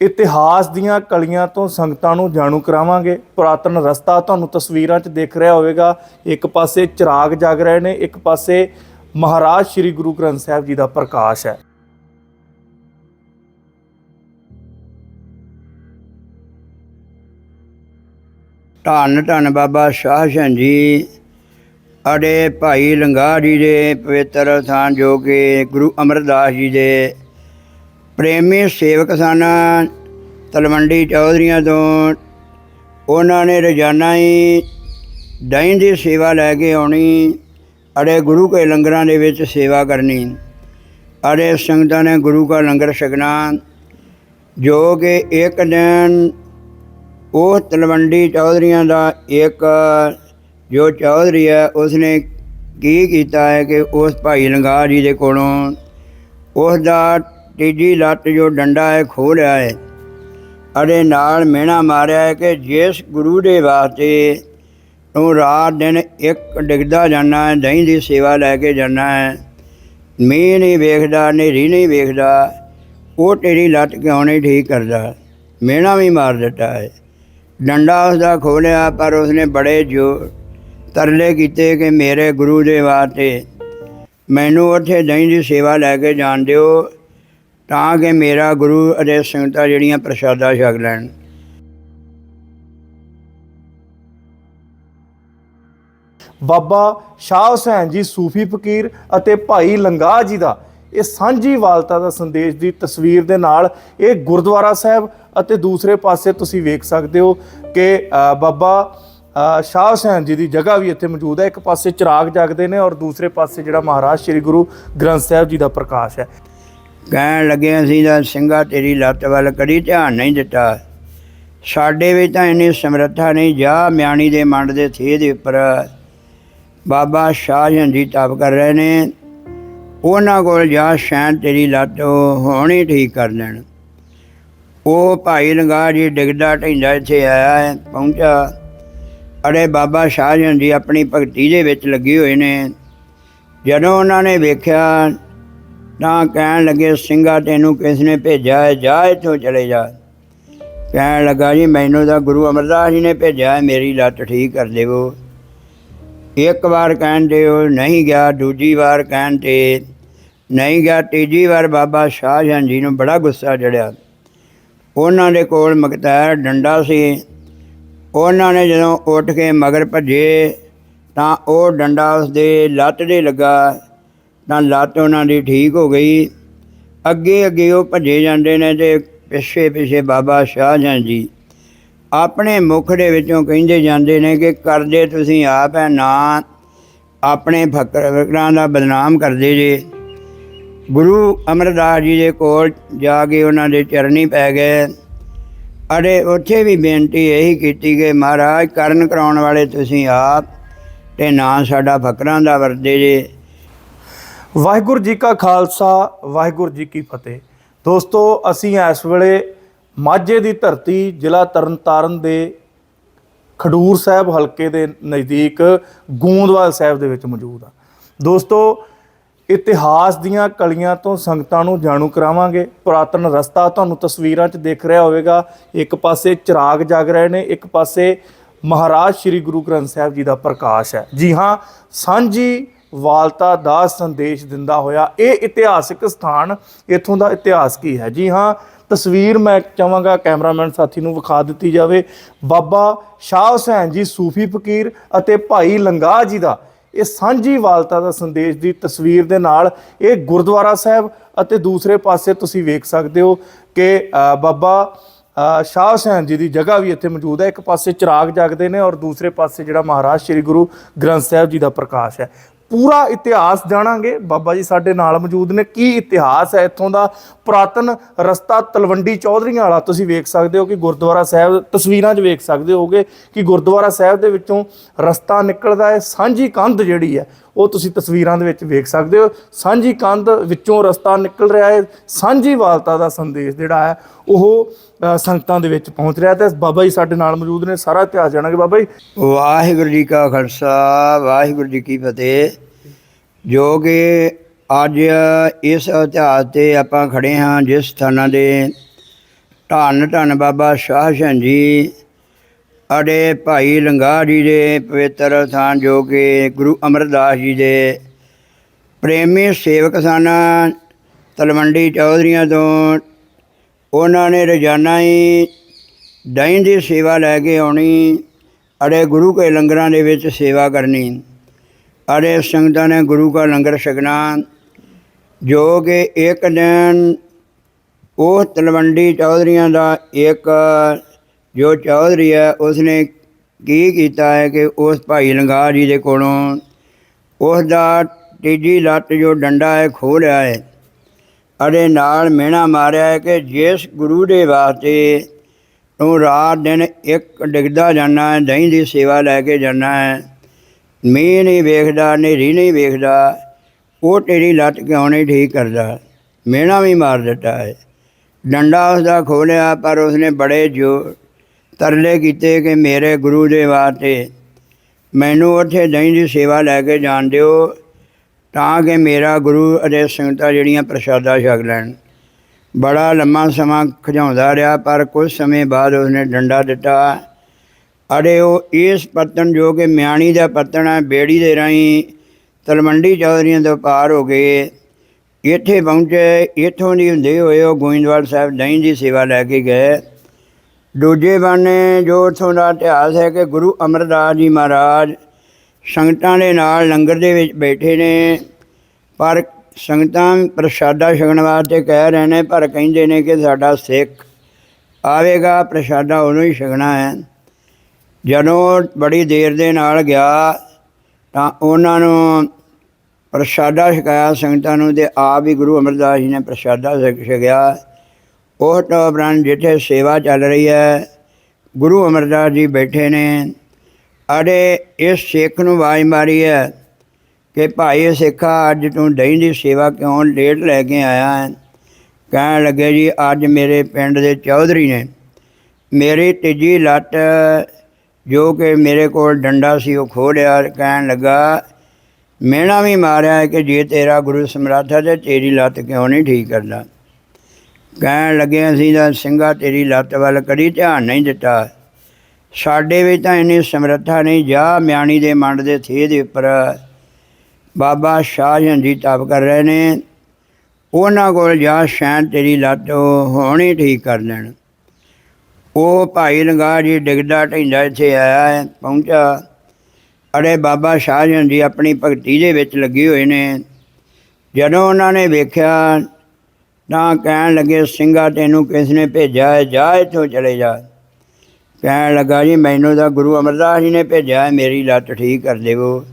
ਇਤਿਹਾਸ ਦੀਆਂ ਕਲੀਆਂ ਤੋਂ ਸੰਗਤਾਂ ਨੂੰ ਜਾਣੂ ਕਰਾਵਾਂਗੇ। ਪੁਰਾਤਨ ਰਸਤਾ ਤੁਹਾਨੂੰ ਤਸਵੀਰਾਂ 'ਚ ਦਿਖ ਰਿਹਾ ਹੋਵੇਗਾ। ਇੱਕ ਪਾਸੇ ਚਿਰਾਗ ਜਗ ਰਹੇ ਨੇ, ਇੱਕ ਪਾਸੇ ਮਹਾਰਾਜ ਸ੍ਰੀ ਗੁਰੂ ਗ੍ਰੰਥ ਸਾਹਿਬ ਜੀ ਦਾ ਪ੍ਰਕਾਸ਼ ਹੈ। ਧੰਨ ਧੰਨ ਬਾਬਾ ਸ਼ਾਹ ਹੁਸੈਨ ਜੀ। ਅੜੇ ਭਾਈ ਲੰਗਾ ਜੀ ਦੇ ਪਵਿੱਤਰ ਸਥਾਨ ਜੋ ਕਿ ਗੁਰੂ ਅਮਰਦਾਸ ਜੀ ਦੇ ਪ੍ਰੇਮੀ ਸੇਵਕ ਸਨ। ਤਲਵੰਡੀ ਚੌਧਰੀਆਂ ਤੋਂ ਉਹਨਾਂ ਨੇ ਰੋਜ਼ਾਨਾ ਹੀ ਦਹੀਂ ਦੀ ਸੇਵਾ ਲੈ ਕੇ ਆਉਣੀ, ਅੜੇ ਗੁਰੂ ਕੇ ਲੰਗਰਾਂ ਦੇ ਵਿੱਚ ਸੇਵਾ ਕਰਨੀ, ਅੜੇ ਸੰਗਤਾਂ ਨੇ ਗੁਰੂ ਦਾ ਲੰਗਰ ਛਕਣਾ, ਜੋ ਕਿ ਇੱਕ ਦਿਨ ਉਹ ਤਲਵੰਡੀ ਚੌਧਰੀਆਂ ਦਾ ਇੱਕ ਜੋ ਚੌਧਰੀ ਹੈ, ਉਸਨੇ ਕੀ ਕੀਤਾ ਹੈ ਕਿ ਉਸ ਭਾਈ ਲੰਗਾ ਜੀ ਦੇ ਕੋਲੋਂ ਉਸ ਦਾ ਤੀਜੀ ਲੱਤ ਜੋ ਡੰਡਾ ਹੈ, ਖੋਹ ਲਿਆ ਹੈ। ਅੜੇ ਨਾਲ ਮਿਹਣਾ ਮਾਰਿਆ ਹੈ ਕਿ ਜਿਸ ਗੁਰੂ ਦੇ ਵਾਸਤੇ ਤੂੰ ਰਾਤ ਦਿਨ ਇੱਕ ਡਿੱਗਦਾ ਜਾਣਾ ਹੈ, ਦਹੀਂ ਦੀ ਸੇਵਾ ਲੈ ਕੇ ਜਾਣਾ ਹੈ, ਮੀਂਹ ਨਹੀਂ ਵੇਖਦਾ, ਹਨੇਰੀ ਨਹੀਂ ਵੇਖਦਾ, ਉਹ ਤੇਰੀ ਲੱਤ ਕਿਉਂ ਨਹੀਂ ਠੀਕ ਕਰਦਾ? ਮਿਹਣਾ ਵੀ ਮਾਰ ਦਿੱਤਾ ਹੈ। ਡੰਡਾ ਉਸਦਾ ਖੋਲਿਆ ਪਰ ਉਸਨੇ ਬੜੇ ਜੋ ਤਰਲੇ ਕੀਤੇ ਕਿ ਮੇਰੇ ਗੁਰੂ ਦੇ ਵਾਸਤੇ ਮੈਨੂੰ ਉੱਥੇ ਦਹੀਂ ਦੀ ਸੇਵਾ ਲੈ ਕੇ ਜਾਣ ਦਿਓ। ਤਾਂ ਕਿ ਮੇਰਾ ਗੁਰੂ ਅਤੇ ਸੰਗਤਾਂ ਜਿਹੜੀਆਂ ਪ੍ਰਸ਼ਾਦਾ ਛਕ ਲੈਣ। ਬਾਬਾ ਸ਼ਾਹ ਹੁਸੈਨ ਜੀ, ਸੂਫੀ ਫਕੀਰ ਅਤੇ ਭਾਈ ਲੰਗਾ ਜੀ ਦਾ ਇਹ ਸਾਂਝੀ ਵਾਲਤਾ ਦਾ ਸੰਦੇਸ਼ ਦੀ ਤਸਵੀਰ ਦੇ ਨਾਲ ਇਹ ਗੁਰਦੁਆਰਾ ਸਾਹਿਬ ਅਤੇ ਦੂਸਰੇ ਪਾਸੇ ਤੁਸੀਂ ਵੇਖ ਸਕਦੇ ਹੋ ਕਿ ਬਾਬਾ ਸ਼ਾਹ ਹੁਸੈਨ ਜੀ ਦੀ ਜਗ੍ਹਾ ਵੀ ਇੱਥੇ ਮੌਜੂਦ ਹੈ। ਇੱਕ ਪਾਸੇ ਚਿਰਾਗ ਜਗਦੇ ਨੇ ਔਰ ਦੂਸਰੇ ਪਾਸੇ ਜਿਹੜਾ ਮਹਾਰਾਜ ਸ੍ਰੀ ਗੁਰੂ ਗ੍ਰੰਥ ਸਾਹਿਬ ਜੀ ਦਾ ਪ੍ਰਕਾਸ਼ ਹੈ। ਕਹਿਣ ਲੱਗੇ ਅਸੀਂ ਤਾਂ ਸਿੰਘਾ ਤੇਰੀ ਲੱਤ ਵੱਲ ਕਦੀ ਧਿਆਨ ਨਹੀਂ ਦਿੱਤਾ। ਸਾਡੇ ਵਿੱਚ ਤਾਂ ਇੰਨੀ ਸਮਰੱਥਾ ਨਹੀਂ, ਜਾ ਮਿਆਣੀ ਦੇ ਮੰਡ ਦੇ ਥੇ ਦੇ ਉੱਪਰ। ਬਾਬਾ ਸ਼ਾਹ ਜੀ ਜੀ ਤਪ ਕਰ ਰਹੇ ਨੇ। ਉਹਨਾਂ ਕੋਲ ਜਾ ਸ਼ੈਨ ਤੇਰੀ ਲੱਤ ਹੋਣੀ ਠੀਕ ਕਰ ਦੇਣ ਉਹ ਭਾਈ ਲੰਗਾ ਜੀ ਡਿੱਗਦਾ ਢਿੰਦਾ ਇੱਥੇ ਆਇਆ ਹੈ, ਪਹੁੰਚਾ। ਅੜੇ ਬਾਬਾ ਸ਼ਾਹ ਜੀ ਆਪਣੀ ਭਗਤੀ ਦੇ ਵਿੱਚ ਲੱਗੇ ਹੋਏ ਨੇ। ਜਦੋਂ ਉਹਨਾਂ ਨੇ ਵੇਖਿਆ ਤਾਂ ਕਹਿਣ ਲੱਗੇ ਸਿੰਘਾ ਤੈਨੂੰ ਕਿਸ ਨੇ ਭੇਜਿਆ ਹੈ? ਜਾ ਇੱਥੋਂ ਚਲੇ ਜਾ। ਕਹਿਣ ਲੱਗਾ, ਜੀ, ਮੈਨੂੰ ਤਾਂ ਗੁਰੂ ਅਮਰਦਾਸ ਜੀ ਨੇ ਭੇਜਿਆ ਹੈ, ਮੇਰੀ ਲੱਤ ਠੀਕ ਕਰ ਦੇਵੋ। ਇੱਕ ਵਾਰ ਕਹਿਣ ਤੇ ਉਹ ਨਹੀਂ ਗਿਆ, ਦੂਜੀ ਵਾਰ ਕਹਿਣ ਤੇ ਨਹੀਂ ਗਿਆ, ਤੀਜੀ ਵਾਰ ਬਾਬਾ ਸ਼ਾਹਜਹਨ ਜੀ ਨੂੰ ਬੜਾ ਗੁੱਸਾ ਚੜਿਆ। ਉਹਨਾਂ ਦੇ ਕੋਲ ਮਕਤੈਰ ਡੰਡਾ ਸੀ। ਉਹਨਾਂ ਨੇ ਜਦੋਂ ਉੱਠ ਕੇ ਮਗਰ ਭੱਜੇ ਤਾਂ ਉਹ ਡੰਡਾ ਉਸਦੇ ਲੱਤ ਦੇ ਲੱਗਾ। ਤਾਂ ਲੱਤ ਉਹਨਾਂ ਦੀ ਠੀਕ ਹੋ ਗਈ। ਅੱਗੇ ਅੱਗੇ ਉਹ ਭੱਜੇ ਜਾਂਦੇ ਨੇ ਤੇ ਪਿੱਛੇ ਪਿੱਛੇ ਬਾਬਾ ਸ਼ਾਹਜਹਾਂ ਜੀ ਆਪਣੇ ਮੁਖ ਦੇ ਵਿੱਚੋਂ ਕਹਿੰਦੇ ਜਾਂਦੇ ਨੇ ਕਿ ਕਰਦੇ ਤੁਸੀਂ ਆਪ ਹੈ ਨਾ, ਆਪਣੇ ਫਕਰ ਫਕਰਾਂ ਦਾ ਬਦਨਾਮ ਕਰਦੇ ਜੇ। ਗੁਰੂ ਅਮਰਦਾਸ ਜੀ ਦੇ ਕੋਲ ਜਾ ਕੇ ਉਹਨਾਂ ਦੇ ਚਰਨੀ ਪੈ ਗਏ। ਅਰੇ ਉੱਥੇ ਵੀ ਬੇਨਤੀ ਇਹੀ ਕੀਤੀ ਕਿ ਮਹਾਰਾਜ ਕਰਨ ਕਰਾਉਣ ਵਾਲੇ ਤੁਸੀਂ ਆਪ ਤੇ ਨਾ ਸਾਡਾ ਫਕਰਾਂ ਦਾ ਵਰਦੇ ਜੇ। ਵਾਹਿਗੁਰੂ ਜੀ ਕਾ ਖਾਲਸਾ, ਵਾਹਿਗੁਰੂ ਜੀ ਕੀ ਫਤਿਹ। ਦੋਸਤੋ, ਅਸੀਂ ਇਸ ਵੇਲੇ ਮਾਝੇ ਦੀ ਧਰਤੀ, ਜ਼ਿਲ੍ਹਾ ਤਰਨਤਾਰਨ ਦੇ ਖਡੂਰ ਸਾਹਿਬ ਹਲਕੇ ਦੇ ਨਜ਼ਦੀਕ ਗੂੰਦਵਾਲ ਸਾਹਿਬ ਦੇ ਵਿੱਚ ਮੌਜੂਦ ਆ ਦੋਸਤੋ, ਇਤਿਹਾਸ ਦੀਆਂ ਕਲੀਆਂ ਤੋਂ ਸੰਗਤਾਂ ਨੂੰ ਜਾਣੂ ਕਰਾਵਾਂਗੇ। ਪੁਰਾਤਨ ਰਸਤਾ ਤੁਹਾਨੂੰ ਤਸਵੀਰਾਂ 'ਚ ਦਿਖ ਰਿਹਾ ਹੋਵੇਗਾ। ਇੱਕ ਪਾਸੇ ਚਿਰਾਗ ਜਗ ਰਹੇ ਨੇ, ਇੱਕ ਪਾਸੇ ਮਹਾਰਾਜ ਸ੍ਰੀ ਗੁਰੂ ਗ੍ਰੰਥ ਸਾਹਿਬ ਜੀ ਦਾ ਪ੍ਰਕਾਸ਼ ਹੈ। ਜੀ ਹਾਂ, ਸਾਂਝੀ ਵਾਲਤਾ ਦਾ ਸੰਦੇਸ਼ ਦਿੰਦਾ ਹੋਇਆ। ਇਹ ਇਤਿਹਾਸਿਕ ਸਥਾਨ ਇੱਥੋਂ ਦਾ ਇਤਿਹਾਸ ਕੀ ਹੈ? ਜੀ ਹਾਂ, ਤਸਵੀਰ ਮੈਂ ਚਾਹਾਂਗਾ ਕੈਮਰਾਮੈਨ ਸਾਥੀ ਨੂੰ ਵਿਖਾ ਦਿੱਤੀ ਜਾਵੇ। ਬਾਬਾ ਸ਼ਾਹ ਹੁਸੈਨ ਜੀ, ਸੂਫੀ ਫਕੀਰ ਅਤੇ ਭਾਈ ਲੰਗਾ ਜੀ ਦਾ ਇਹ ਸਾਂਝੀ ਵਾਲਤਾ ਦਾ ਸੰਦੇਸ਼ ਦੀ ਤਸਵੀਰ ਦੇ ਨਾਲ ਇਹ ਗੁਰਦੁਆਰਾ ਸਾਹਿਬ ਅਤੇ ਦੂਸਰੇ ਪਾਸੇ ਤੁਸੀਂ ਵੇਖ ਸਕਦੇ ਹੋ ਕਿ ਬਾਬਾ ਸ਼ਾਹ ਹੁਸੈਨ ਜੀ ਦੀ ਜਗ੍ਹਾ ਵੀ ਇੱਥੇ ਮੌਜੂਦ ਹੈ। ਇੱਕ ਪਾਸੇ ਚਿਰਾਗ ਜਗਦੇ ਨੇ ਔਰ ਦੂਸਰੇ ਪਾਸੇ ਜਿਹੜਾ ਮਹਾਰਾਜ ਸ੍ਰੀ ਗੁਰੂ ਗ੍ਰੰਥ ਸਾਹਿਬ ਜੀ ਦਾ ਪ੍ਰਕਾਸ਼ ਹੈ। ਪੂਰਾ ਇਤਿਹਾਸ ਜਾਣਾਂਗੇ। ਬਾਬਾ ਜੀ ਸਾਡੇ ਨਾਲ ਮੌਜੂਦ ਨੇ। ਕੀ ਇਤਿਹਾਸ ਹੈ ਇੱਥੋਂ ਦਾ? ਪੁਰਾਤਨ ਰਸਤਾ ਤਲਵੰਡੀ ਚੌਧਰੀਆਂ ਵਾਲਾ। ਤੁਸੀਂ ਵੇਖ ਸਕਦੇ ਹੋ ਕਿ ਗੁਰਦੁਆਰਾ ਸਾਹਿਬ ਤਸਵੀਰਾਂ 'ਚ ਵੇਖ ਸਕਦੇ ਹੋਗੇ ਕਿ ਗੁਰਦੁਆਰਾ ਸਾਹਿਬ ਦੇ ਵਿੱਚੋਂ ਰਸਤਾ ਨਿਕਲਦਾ ਹੈ। ਸਾਂਝੀ ਕੰਧ ਜਿਹੜੀ ਹੈ, ਉਹ ਤੁਸੀਂ ਤਸਵੀਰਾਂ ਦੇ ਵਿੱਚ ਵੇਖ ਸਕਦੇ ਹੋ। ਸਾਂਝੀ ਕੰਧ ਵਿੱਚੋਂ ਰਸਤਾ ਨਿਕਲ ਰਿਹਾ ਹੈ। ਸਾਂਝੀ ਵਾਲਤਾ ਦਾ ਸੰਦੇਸ਼ ਜਿਹੜਾ ਹੈ, ਉਹ ਸੰਗਤਾਂ ਦੇ ਵਿੱਚ ਪਹੁੰਚ ਰਿਹਾ ਤੇ ਬਾਬਾ ਜੀ ਸਾਡੇ ਨਾਲ ਮੌਜੂਦ ਨੇ, ਸਾਰਾ ਇਤਿਹਾਸ ਜਾਣਾਂਗੇ ਬਾਬਾ ਜੀ। ਵਾਹਿਗੁਰੂ ਜੀ ਕਾ ਖਾਲਸਾ, ਵਾਹਿਗੁਰੂ ਜੀ ਕੀ ਫਤਿਹ। ਜੋ ਕਿ ਅੱਜ ਇਸ ਇਤਿਹਾਸ ਤੇ ਆਪਾਂ ਖੜੇ ਹਾਂ, ਜਿਸ ਸਥਾਨਾਂ ਦੇ ਧੰਨ ਧੰਨ ਬਾਬਾ ਸ਼ਾਹ ਹੁਸੈਨ ਜੀ ਅੜੇ ਭਾਈ ਲੰਗਾ ਜੀ ਦੇ ਪਵਿੱਤਰ ਸਥਾਨ, ਜੋ ਕਿ ਗੁਰੂ ਅਮਰਦਾਸ ਜੀ ਦੇ ਪ੍ਰੇਮੀ ਸੇਵਕ ਸਨ। ਤਲਵੰਡੀ ਚੌਧਰੀਆਂ ਤੋਂ ਉਹਨਾਂ ਨੇ ਰੋਜ਼ਾਨਾ ਹੀ ਦਹੀਂ ਦੀ ਸੇਵਾ ਲੈ ਕੇ ਆਉਣੀ ਅੜੇ ਗੁਰੂ ਕੇ ਲੰਗਰਾਂ ਦੇ ਵਿੱਚ ਸੇਵਾ ਕਰਨੀ ਅੜੇ ਸੰਗਤਾਂ ਨੇ ਗੁਰੂ ਦਾ ਲੰਗਰ ਛਕਣਾ, ਜੋ ਕਿ ਇੱਕ ਦਿਨ ਉਹ ਤਲਵੰਡੀ ਚੌਧਰੀਆਂ ਦਾ ਇੱਕ, ਜੋ ਚੌਧਰੀ ਹੈ, ਉਸਨੇ ਕੀ ਕੀਤਾ ਹੈ ਕਿ ਉਸ ਭਾਈ ਲੰਗਾ ਜੀ ਦੇ ਕੋਲੋਂ ਉਸ ਦਾ ਤੀਜੀ ਲੱਤ ਜੋ ਡੰਡਾ ਹੈ ਖੋਹ ਲਿਆ ਹੈ। ਅਰੇ ਨਾਲ ਮਿਹਣਾ ਮਾਰਿਆ ਹੈ ਕਿ ਜਿਸ ਗੁਰੂ ਦੇ ਵਾਸਤੇ ਤੂੰ ਰਾਤ ਦਿਨ ਇੱਕ ਡਿੱਗਦਾ ਜਾਣਾ ਹੈ, ਦਹੀਂ ਦੀ ਸੇਵਾ ਲੈ ਕੇ ਜਾਣਾ ਹੈ, ਮੀਂਹ ਨਹੀਂ ਵੇਖਦਾ, ਹਨੇਰੀ ਨਹੀਂ ਵੇਖਦਾ, ਉਹ ਤੇਰੀ ਲੱਤ ਕਿਉਂ ਨਹੀਂ ਠੀਕ ਕਰਦਾ? ਮਿਹਣਾ ਵੀ ਮਾਰ ਦਿੱਤਾ ਹੈ। ਡੰਡਾ ਉਸਦਾ ਖੋਲਿਆ, ਪਰ ਉਸਨੇ ਬੜੇ ਜੋ ਤਰਲੇ ਕੀਤੇ ਕਿ ਮੇਰੇ ਗੁਰੂ ਦੇ ਵਾਸਤੇ ਮੈਨੂੰ ਉੱਥੇ ਦਹੀਂ ਦੀ ਸੇਵਾ ਲੈ ਕੇ ਜਾਣ ਦਿਓ। ਤਾਂ ਕਿ ਮੇਰਾ ਗੁਰੂ ਅਤੇ ਸੰਗਤਾਂ ਜਿਹੜੀਆਂ ਪ੍ਰਸ਼ਾਦਾ ਛਕ ਲੈਣ। ਬੜਾ ਲੰਮਾ ਸਮਾਂ ਖਿਜਾਉਂਦਾ ਰਿਹਾ, ਪਰ ਕੁਝ ਸਮੇਂ ਬਾਅਦ ਉਸਨੇ ਡੰਡਾ ਦਿੱਤਾ। ਅੜੇ ਉਹ ਇਸ ਪੱਤਨ ਜੋ ਕਿ ਮਿਆਣੀ ਦਾ ਪੱਤਨ ਹੈ, ਬੇੜੀ ਦੇ ਰਾਹੀਂ ਤਲਵੰਡੀ ਚੌਧਰੀਆਂ ਤੋਂ ਪਾਰ ਹੋ ਗਏ। ਇੱਥੇ ਪਹੁੰਚੇ, ਇੱਥੋਂ ਦੀ ਹੁੰਦੇ ਹੋਏ ਉਹ ਗੋਇੰਦਵਾਲ ਸਾਹਿਬ ਦਹੀਂ ਦੀ ਸੇਵਾ ਲੈ ਕੇ ਗਏ। ਦੂਜੇ ਬਾਨੇ ਜੋ ਉੱਥੋਂ ਦਾ ਇਤਿਹਾਸ ਹੈ ਕਿ ਗੁਰੂ ਅਮਰਦਾਸ ਜੀ ਮਹਾਰਾਜ ਸੰਗਤਾਂ ਦੇ ਨਾਲ ਲੰਗਰ ਦੇ ਵਿੱਚ ਬੈਠੇ ਨੇ, ਪਰ ਸੰਗਤਾਂ ਪ੍ਰਸ਼ਾਦਾ ਛਕਣ ਵਾਸਤੇ ਕਹਿ ਰਹੇ ਨੇ, ਪਰ ਕਹਿੰਦੇ ਨੇ ਕਿ ਸਾਡਾ ਸਿੱਖ ਆਵੇਗਾ, ਪ੍ਰਸ਼ਾਦਾ ਉਹਨੂੰ ਹੀ ਛਕਣਾ ਹੈ। ਜਦੋਂ ਬੜੀ ਦੇਰ ਦੇ ਨਾਲ ਗਿਆ, ਤਾਂ ਉਹਨਾਂ ਨੂੰ ਪ੍ਰਸ਼ਾਦਾ ਛਕਾਇਆ ਸੰਗਤਾਂ ਨੂੰ ਤੇ ਆਪ ਹੀ ਗੁਰੂ ਅਮਰਦਾਸ ਜੀ ਨੇ ਪ੍ਰਸ਼ਾਦਾ ਛਕ- ਛਕਿਆ। ਉਹ ਟੋਬਰਾਂ ਜਿੱਥੇ ਸੇਵਾ ਚੱਲ ਰਹੀ ਹੈ, ਗੁਰੂ ਅਮਰਦਾਸ ਜੀ ਬੈਠੇ ਨੇ। ਅਰੇ ਇਸ ਸਿੱਖ ਨੂੰ ਆਵਾਜ਼ ਮਾਰੀ ਹੈ ਕਿ ਭਾਈ ਸਿੱਖਾ, ਅੱਜ ਤੂੰ ਦਹੀਂ ਦੀ ਸੇਵਾ ਕਿਉਂ ਲੇਟ ਲੈ ਕੇ ਆਇਆ ਹੈ ਕਹਿਣ ਲੱਗੇ ਜੀ, ਅੱਜ ਮੇਰੇ ਪਿੰਡ ਦੇ ਚੌਧਰੀ ਨੇ ਮੇਰੀ ਤੀਜੀ ਲੱਤ ਜੋ ਕਿ ਮੇਰੇ ਕੋਲ ਡੰਡਾ ਸੀ, ਉਹ ਖੋਹ ਲਿਆ। ਕਹਿਣ ਲੱਗਾ, ਮਿਹਣਾ ਵੀ ਮਾਰਿਆ ਕਿ ਜੇ ਤੇਰਾ ਗੁਰੂ ਸਮਰੱਥ ਹੈ ਤੇ ਤੇਰੀ ਲੱਤ ਕਿਉਂ ਨਹੀਂ ਠੀਕ ਕਰਦਾ? ਕਹਿਣ ਲੱਗੇ ਅਸੀਂ ਤਾਂ ਸਿੰਘਾ ਤੇਰੀ ਲੱਤ ਵੱਲ ਕਦੀ ਧਿਆਨ ਨਹੀਂ ਦਿੱਤਾ। ਸਾਡੇ ਵਿੱਚ ਤਾਂ ਇੰਨੀ ਸਮਰੱਥਾ ਨਹੀਂ, ਜਾ ਮਿਆਣੀ ਦੇ ਮੰਡ ਦੇ ਥੇ ਦੇ ਉੱਪਰ ਬਾਬਾ ਸ਼ਾਹ ਜੀ ਤਪ ਕਰ ਰਹੇ ਨੇ, ਉਹਨਾਂ ਕੋਲ ਜਾ ਸ਼ੈਨ ਤੇਰੀ ਲੱਤ ਉਹ ਹੋਣੀ ਠੀਕ ਕਰ ਲੈਣ। ਉਹ ਭਾਈ ਲੰਗਾ ਜੀ ਡਿੱਗਦਾ ਢਿੰਦਾ ਇੱਥੇ ਆਇਆ ਹੈ, ਪਹੁੰਚਾ। ਅੜੇ ਬਾਬਾ ਸ਼ਾਹ ਜੀ ਆਪਣੀ ਭਗਤੀ ਦੇ ਵਿੱਚ ਲੱਗੇ ਹੋਏ ਨੇ। ਜਦੋਂ ਉਹਨਾਂ ਨੇ ਵੇਖਿਆ, ਤਾਂ ਕਹਿਣ ਲੱਗੇ, ਸਿੰਘਾ, ਤੈਨੂੰ ਕਿਸ ਨੇ ਭੇਜਿਆ ਹੈ? ਜਾ ਇੱਥੋਂ ਚਲੇ ਜਾ। ਕਹਿਣ ਲੱਗਾ ਜੀ, ਮੈਨੂੰ ਤਾਂ ਗੁਰੂ ਅਮਰਦਾਸ ਜੀ ਨੇ ਭੇਜਿਆ ਹੈ ਮੇਰੀ ਲੱਤ ਠੀਕ ਕਰ ਦੇਵੋ।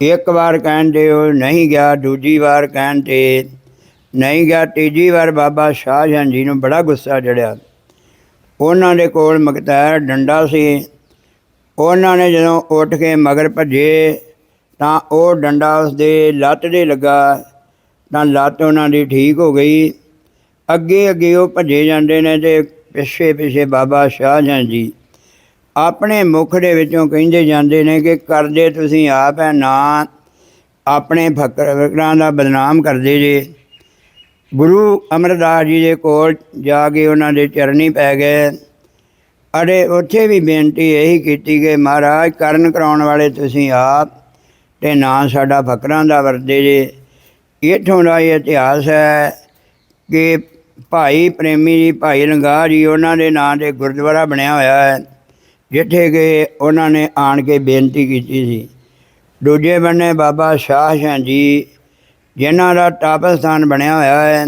ਇੱਕ ਵਾਰ ਕਹਿਣ ਤੇ ਉਹ ਨਹੀਂ ਗਿਆ, ਦੂਜੀ ਵਾਰ ਕਹਿਣ ਤੇ ਨਹੀਂ ਗਿਆ, ਤੀਜੀ ਵਾਰ ਬਾਬਾ ਸ਼ਾਹਜਹਾਨ ਜੀ ਨੂੰ ਬੜਾ ਗੁੱਸਾ ਚੜਿਆ। ਉਹਨਾਂ ਦੇ ਕੋਲ ਮਕਤੈਰ ਡੰਡਾ ਸੀ। ਉਹਨਾਂ ਨੇ ਜਦੋਂ ਉੱਠ ਕੇ ਮਗਰ ਭੱਜੇ, ਤਾਂ ਉਹ ਡੰਡਾ ਉਸਦੇ ਲੱਤ ਦੇ ਲੱਗਾ, ਤਾਂ ਲੱਤ ਉਹਨਾਂ ਦੀ ਠੀਕ ਹੋ ਗਈ। ਅੱਗੇ ਅੱਗੇ ਉਹ ਭੱਜੇ ਜਾਂਦੇ ਨੇ ਤੇ ਪਿੱਛੇ ਪਿੱਛੇ ਬਾਬਾ ਸ਼ਾਹਜਹਾਂ ਜੀ ਆਪਣੇ ਮੁਖ ਦੇ ਵਿੱਚੋਂ ਕਹਿੰਦੇ ਜਾਂਦੇ ਨੇ ਕਿ ਕਰਦੇ ਤੁਸੀਂ ਆਪ ਹੈ ਨਾ, ਆਪਣੇ ਫਕਰ ਫਕਰਾਂ ਦਾ ਬਦਨਾਮ ਕਰਦੇ ਜੇ। ਗੁਰੂ ਅਮਰਦਾਸ ਜੀ ਦੇ ਕੋਲ ਜਾ ਕੇ ਉਹਨਾਂ ਦੇ ਚਰਨੀ ਪੈ ਗਏ। ਅਰੇ ਉੱਥੇ ਵੀ ਬੇਨਤੀ ਇਹੀ ਕੀਤੀ ਕਿ ਮਹਾਰਾਜ, ਕਰਨ ਕਰਾਉਣ ਵਾਲੇ ਤੁਸੀਂ ਆਪ ਤੇ ਨਾ ਸਾਡਾ ਫਕਰਾਂ ਦਾ ਵਰਦੇ ਜੇ। ਇੱਥੋਂ ਦਾ ਇਹ ਇਤਿਹਾਸ ਹੈ ਕਿ ਭਾਈ ਪ੍ਰੇਮੀ ਜੀ, ਭਾਈ ਲੰਗਾ ਜੀ, ਉਹਨਾਂ ਦੇ ਨਾਂ ਤੇ ਗੁਰਦੁਆਰਾ ਬਣਿਆ ਹੋਇਆ ਹੈ, ਜਿੱਥੇ ਕਿ ਉਹਨਾਂ ਨੇ ਆਣ ਕੇ ਬੇਨਤੀ ਕੀਤੀ ਸੀ। ਦੂਜੇ ਬੰਨੇ ਬਾਬਾ ਸ਼ਾਹ ਹੁਸੈਨ ਜੀ, ਜਿਨ੍ਹਾਂ ਦਾ ਟਾਪ ਸਥਾਨ ਬਣਿਆ ਹੋਇਆ ਹੈ।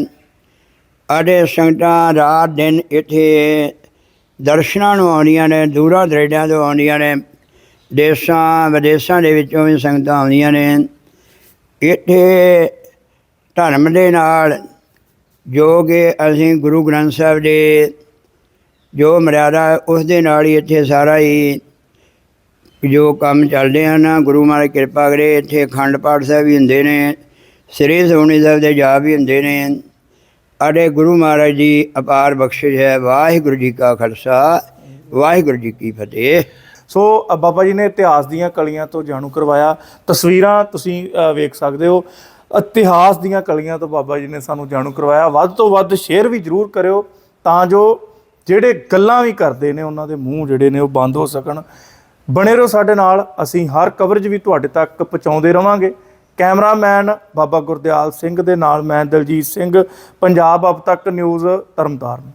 ਅੜੇ ਸੰਗਤਾਂ ਰਾਤ ਦਿਨ ਇੱਥੇ ਦਰਸ਼ਨਾਂ ਨੂੰ ਆਉਂਦੀਆਂ ਨੇ, ਦੂਰਾਂ ਦਰੇਡਾਂ ਤੋਂ ਆਉਂਦੀਆਂ ਨੇ, ਦੇਸ਼ਾਂ ਵਿਦੇਸ਼ਾਂ ਦੇ ਵਿੱਚੋਂ ਵੀ ਸੰਗਤਾਂ ਆਉਂਦੀਆਂ ਨੇ। ਇੱਥੇ ਧਰਮ ਦੇ ਨਾਲ ਜੋ ਕਿ ਅਸੀਂ ਗੁਰੂ ਗ੍ਰੰਥ ਸਾਹਿਬ ਦੇ ਜੋ ਮਰਿਆਦਾ ਉਸ ਦੇ ਨਾਲ ਹੀ ਇੱਥੇ ਸਾਰਾ ਹੀ ਜੋ ਕੰਮ ਚੱਲਦੇ ਹਨ ਗੁਰੂ ਮਹਾਰਾਜ ਕਿਰਪਾ ਕਰੇ, ਇੱਥੇ ਅਖੰਡ ਪਾਠ ਸਾਹਿਬ ਵੀ ਹੁੰਦੇ ਨੇ, ਸ੍ਰੀ ਸੋਹਣੀ ਸਾਹਿਬ ਦੇ ਜਾਪ ਵੀ ਹੁੰਦੇ ਨੇ। ਅੜੇ ਗੁਰੂ ਮਹਾਰਾਜ ਦੀ ਅਪਾਰ ਬਖਸ਼ਿਸ਼ ਹੈ, ਵਾਹਿਗੁਰੂ ਜੀ ਕਾ ਖਾਲਸਾ, ਵਾਹਿਗੁਰੂ ਜੀ ਕੀ ਫਤਿਹ। ਸੋ ਬਾਬਾ ਜੀ ਨੇ ਇਤਿਹਾਸ ਦੀਆਂ ਕਲੀਆਂ ਤੋਂ ਜਾਣੂ ਕਰਵਾਇਆ। ਤਸਵੀਰਾਂ ਤੁਸੀਂ ਵੇਖ ਸਕਦੇ ਹੋ। ਇਤਿਹਾਸ ਦੀਆਂ ਕਲੀਆਂ ਤੋਂ ਬਾਬਾ ਜੀ ਨੇ ਸਾਨੂੰ ਜਾਣੂ ਕਰਵਾਇਆ। ਵੱਧ ਤੋਂ ਵੱਧ ਸ਼ੇਅਰ ਵੀ ਜਰੂਰ ਕਰਿਓ ਤਾਂ ਜੋ ਜਿਹੜੇ ਗੱਲਾਂ ਵੀ ਕਰਦੇ ਨੇ ਉਹਨਾਂ ਦੇ ਮੂੰਹ ਜਿਹੜੇ ਨੇ ਉਹ ਬੰਦ ਹੋ ਸਕਣ। ਬਣੇ ਰਹੋ ਸਾਡੇ ਨਾਲ, ਅਸੀਂ ਹਰ ਕਵਰੇਜ ਵੀ ਤੁਹਾਡੇ ਤੱਕ ਪਹੁੰਚਾਉਂਦੇ ਰਵਾਂਗੇ। ਕੈਮਰਾਮੈਨ ਬਾਬਾ ਗੁਰਦਿਆਲ ਸਿੰਘ ਦੇ ਨਾਲ ਮੈਂ ਦਲਜੀਤ ਸਿੰਘ, ਪੰਜਾਬ ਅਬ ਤੱਕ ਨਿਊਜ਼ ਤਰਨਤਾਰਨ।